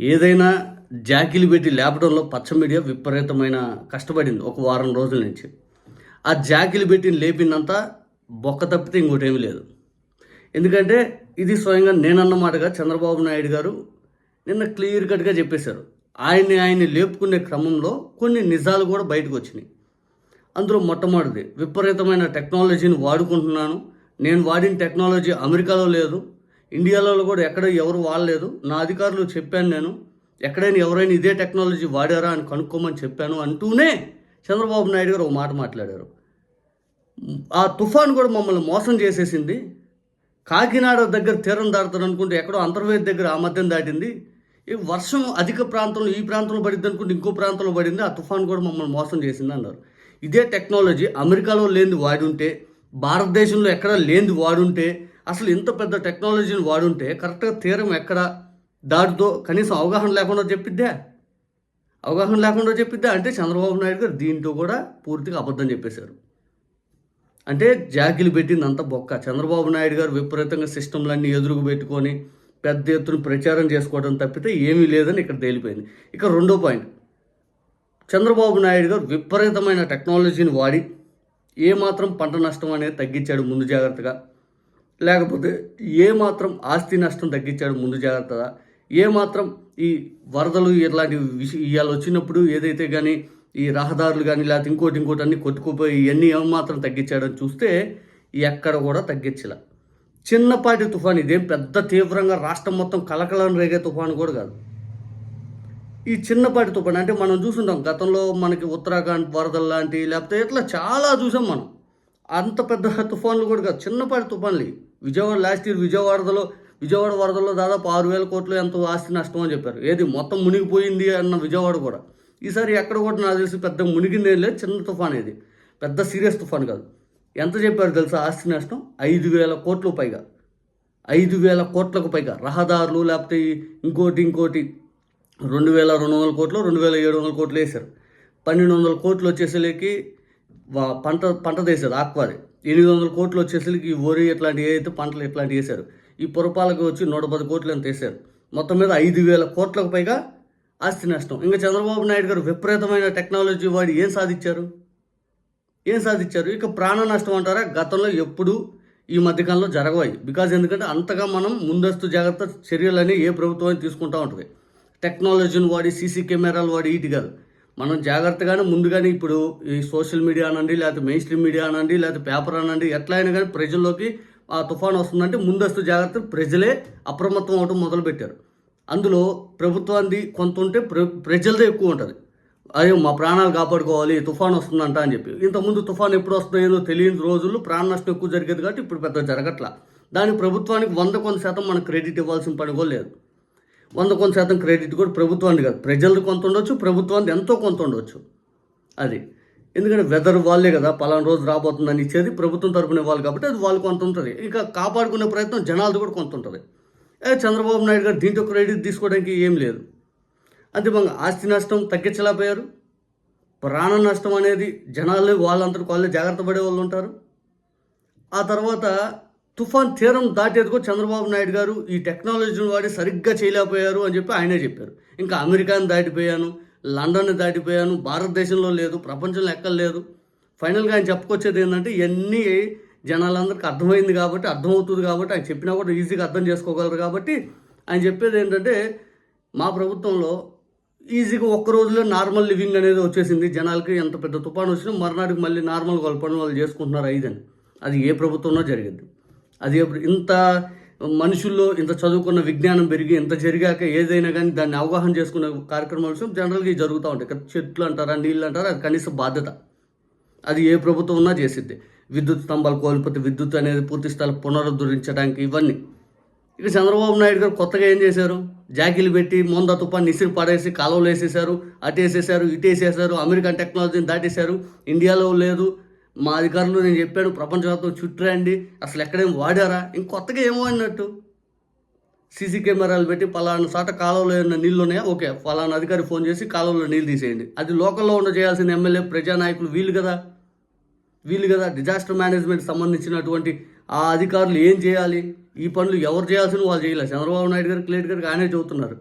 ఏదైనా జాకీలు పెట్టి లేపడంలో పచ్చ మీడియా విపరీతమైన కష్టపడింది ఒక వారం రోజుల నుంచి. ఆ జాకీలు పెట్టి లేపిందంతా బొక్క తప్పితే ఇంకోటేమీ లేదు. ఎందుకంటే ఇది స్వయంగా నేనన్నమాటగా చంద్రబాబు నాయుడు గారు నిన్న క్లియర్ కట్గా చెప్పేశారు. ఆయన్ని ఆయన్ని లేపుకునే క్రమంలో కొన్ని నిజాలు కూడా బయటకు వచ్చినాయి. అందులో మొట్టమొదటిది విపరీతమైన టెక్నాలజీని వాడుకుంటున్నాను. నేను వాడిన టెక్నాలజీ అమెరికాలో లేదు ఇండియాలో కూడా ఎక్కడ ఎవరు వాడలేదు. నా అధికారులు చెప్పాను నేను ఎక్కడైనా ఎవరైనా ఇదే టెక్నాలజీ వాడారా అని కనుక్కోమని చెప్పాను అంటూనే చంద్రబాబు నాయుడు గారు ఒక మాట మాట్లాడారు. ఆ తుఫాన్ కూడా మమ్మల్ని మోసం చేసేసింది. కాకినాడ దగ్గర తీరం దాడుతారు అనుకుంటే ఎక్కడో అంతర్వేది దగ్గర ఆ మధ్యం దాటింది. ఈ వర్షం అధిక ప్రాంతంలో ఈ ప్రాంతంలో పడింది అనుకుంటే ఇంకో ప్రాంతంలో పడింది. ఆ తుఫాన్ కూడా మమ్మల్ని మోసం చేసింది అన్నారు. ఇదే టెక్నాలజీ అమెరికాలో లేనిది వాడుంటే భారతదేశంలో ఎక్కడ లేనిది వాడుంటే అసలు ఇంత పెద్ద టెక్నాలజీని వాడుంటే కరెక్ట్గా తీరం ఎక్కడ దాటితో కనీసం అవగాహన లేకుండా చెప్పిద్దా? అవగాహన లేకుండా చెప్పిద్దా? అంటే చంద్రబాబు నాయుడు గారు దీంట్లో కూడా పూర్తిగా అబద్ధం చెప్పేశారు. అంటే జాకిలు పెట్టింది అంత బొక్క. చంద్రబాబు నాయుడు గారు విపరీతంగా సిస్టంలన్నీ ఎదురుగు పెట్టుకొని పెద్ద ఎత్తున ప్రచారం చేసుకోవడం తప్పితే ఏమీ లేదని ఇక్కడ తేలిపోయింది. ఇక రెండో పాయింట్. చంద్రబాబు నాయుడు గారు విపరీతమైన టెక్నాలజీని వాడి ఏమాత్రం పంట నష్టం అనేది తగ్గించాడు ముందు జాగ్రత్తగా. లేకపోతే ఏమాత్రం ఆస్తి నష్టం తగ్గించాడు ముందు జాగ్రత్తగా. ఏమాత్రం ఈ వరదలు ఇలాంటి విష ఇవాళ వచ్చినప్పుడు ఏదైతే కానీ ఈ రహదారులు కానీ లేకపోతే ఇంకోటి ఇంకోటి అన్నీ కొట్టుకుపోయి ఇవన్నీ ఏమాత్రం తగ్గించాడని చూస్తే ఎక్కడ కూడా తగ్గించలే. చిన్నపాటి తుఫాన్ ఇదేం పెద్ద తీవ్రంగా రాష్ట్రం మొత్తం కలకలం రేగే తుఫాను కూడా కాదు. ఈ చిన్నపాటి తుఫాన్ అంటే మనం చూసుంటాం గతంలో మనకి ఉత్తరాఖండ్ వరదలు లాంటి లేకపోతే ఇట్లా చాలా చూసాం మనం. అంత పెద్ద తుఫాన్లు కూడా కాదు చిన్నపాటి తుఫాన్లు. విజయవాడ లాస్ట్ ఇయర్ విజయవాడలో విజయవాడ వరదల్లో దాదాపు ఆరు వేల కోట్లు ఎంతో ఆస్తి నష్టం అని చెప్పారు. ఏది మొత్తం మునిగిపోయింది అన్న విజయవాడ కూడా. ఈసారి ఎక్కడ కూడా నాకు తెలిసి పెద్ద మునిగిందే లేదు చిన్న తుఫాన్ ఇది పెద్ద సీరియస్ తుఫాన్ కాదు. ఎంత చెప్పారు తెలుసా? ఆస్తి నష్టం ఐదు వేల కోట్లు పైగా. ఐదు వేల కోట్లకు పైగా. రహదారులు లేకపోతే ఇంకోటి ఇంకోటి రెండు వేల రెండు వందల కోట్లు రెండు వేల ఏడు వందల కోట్లు వేశారు. పన్నెండు వందల కోట్లు వచ్చేసరికి పంట పంట తీసేది ఆక్వాది ఎనిమిది వందల కోట్లు వచ్చేసరికి ఈ వరి ఇట్లాంటివి ఏదైతే పంటలు ఇట్లాంటివి వేశారు ఈ పురపాలకు వచ్చి నూట పది కోట్లు ఎంత వేశారు. మొత్తం మీద ఐదు వేల కోట్లకు పైగా ఆస్తి నష్టం. ఇంకా చంద్రబాబు నాయుడు గారు విపరీతమైన టెక్నాలజీ వాడి ఏం సాధించారు? ఏం సాధించారు? ఇక ప్రాణ నష్టం అంటారా? గతంలో ఎప్పుడు ఈ మధ్యకాలంలో జరగవాయి బికాజ్ ఎందుకంటే అంతగా మనం ముందస్తు జాగ్రత్త చర్యలని ఏ ప్రభుత్వం తీసుకుంటూ ఉంటుంది. టెక్నాలజీని వాడి సీసీ కెమెరాలు వాడి ఇటు కాదు. మనం జాగ్రత్తగానే ముందుగానే ఇప్పుడు ఈ సోషల్ మీడియా అనండి లేకపోతే మెయిన్ స్ట్రీమ్ మీడియా అనండి లేకపోతే పేపర్ అనండి ఎట్లా అయినా కానీ ప్రజల్లోకి ఆ తుఫాన్ వస్తుందంటే ముందస్తు జాగ్రత్త ప్రజలే అప్రమత్తం అవడం మొదలుపెట్టారు. అందులో ప్రభుత్వాన్ని కొంత ఉంటే ప్ర ప్రజలదే ఎక్కువ ఉంటుంది. అయ్యో మా ప్రాణాలు కాపాడుకోవాలి తుఫాన్ వస్తుందంట అని చెప్పి. ఇంతకుముందు తుఫాన్ ఎప్పుడు వస్తుందో తెలియని రోజుల్లో ప్రాణ నష్టం ఎక్కువ జరిగేది కాబట్టి ఇప్పుడు పెద్ద జరగట్లా. దానికి ప్రభుత్వానికి వంద కొంత శాతం మనకు క్రెడిట్ ఇవ్వాల్సిన పని కూడా లేదు. వంద కొంత శాతం క్రెడిట్ కూడా ప్రభుత్వానికి కాదు. ప్రజలు కొంత ఉండొచ్చు ప్రభుత్వానికి ఎంతో కొంత ఉండొచ్చు. అది. ఎందుకంటే వెదర్ వాళ్ళే కదా పలానా రోజు రాబోతుందని ఇచ్చేది ప్రభుత్వం తరపున ఇవ్వాలి కాబట్టి అది వాళ్ళు కొంత ఉంటుంది. ఇంకా కాపాడుకునే ప్రయత్నం జనాలది కూడా కొంత ఉంటుంది. చంద్రబాబు నాయుడు గారు దీంతో క్రెడిట్ తీసుకోవడానికి ఏం లేదు. అంతే ఆస్తి నష్టం తగ్గించలేకపోయారు. ప్రాణ నష్టం అనేది జనాలు వాళ్ళంతటి వాళ్ళే జాగ్రత్త పడే వాళ్ళు ఉంటారు. ఆ తర్వాత తుఫాన్ తీరం దాటేందుకు చంద్రబాబు నాయుడు గారు ఈ టెక్నాలజీని వాడి సరిగ్గా చేయలేకపోయారు అని చెప్పి ఆయనే చెప్పారు. ఇంకా అమెరికాని దాటిపోయాను లండన్ దాటిపోయాను భారతదేశంలో లేదు ప్రపంచంలో ఎక్కడ లేదు. ఫైనల్గా ఆయన చెప్పుకొచ్చేది ఏంటంటే ఇవన్నీ జనాలందరికీ అర్థమైంది కాబట్టి అర్థమవుతుంది కాబట్టి ఆయన చెప్పినా కూడా ఈజీగా అర్థం చేసుకోగలరు కాబట్టి ఆయన చెప్పేది ఏంటంటే మా ప్రభుత్వంలో ఈజీగా ఒక్క రోజులో నార్మల్ లివింగ్ అనేది వచ్చేసింది. జనాలకి ఎంత పెద్ద తుఫాను వచ్చినా మర్నాటికి మళ్ళీ నార్మల్ వాళ్ళ పనులు వాళ్ళు చేసుకుంటున్నారు ఐదని అది ఏ ప్రభుత్వంలో జరిగింది. అది ఇంత మనుషుల్లో ఇంత చదువుకున్న విజ్ఞానం పెరిగి ఇంత జరిగాక ఏదైనా కానీ దాన్ని అవగాహన చేసుకునే కార్యక్రమాలు జనరల్గా జరుగుతూ ఉంటాయి. చెట్లు అంటారా నీళ్ళు అంటారా అది కనీస బాధ్యత. అది ఏ ప్రభుత్వం ఉన్నా చేసిద్ది. విద్యుత్ స్తంభాలు కోల్పోతే విద్యుత్ అనేది పూర్తి స్థలం పునరుద్ధరించడానికి ఇవన్నీ. ఇక చంద్రబాబు నాయుడు గారు కొత్తగా ఏం చేశారు? జాకీలు పెట్టి మొంద తుపాన్ని ఇసిరి పడేసి కాలువలు వేసేసారు అటు వేసేసారు ఇటు వేసేసారు అమెరికన్ టెక్నాలజీని దాటేశారు. ఇండియాలో లేదు మా అధికారులు నేను చెప్పాను ప్రపంచవ్యాప్తం చుట్టరండి అసలు ఎక్కడేం వాడారా? ఇంకొత్తగా ఏమో అన్నట్టు సీసీ కెమెరాలు పెట్టి పలానా సాట కాలువలో ఏమైనా నీళ్ళు ఉన్నాయా ఓకే పలానా అధికారి ఫోన్ చేసి కాలువలో నీళ్ళు తీసేయండి. అది లోకల్లో ఉండ చేయాల్సిన ఎమ్మెల్యే ప్రజానాయకులు వీళ్ళు కదా. వీళ్ళు కదా డిజాస్టర్ మేనేజ్మెంట్ సంబంధించినటువంటి ఆ అధికారులు ఏం చేయాలి? ఈ పనులు ఎవరు చేయాల్సిన వాళ్ళు చేయలేదు చంద్రబాబు నాయుడు గారు క్లియర్ గారికి ఆయనే చెబుతున్నారు.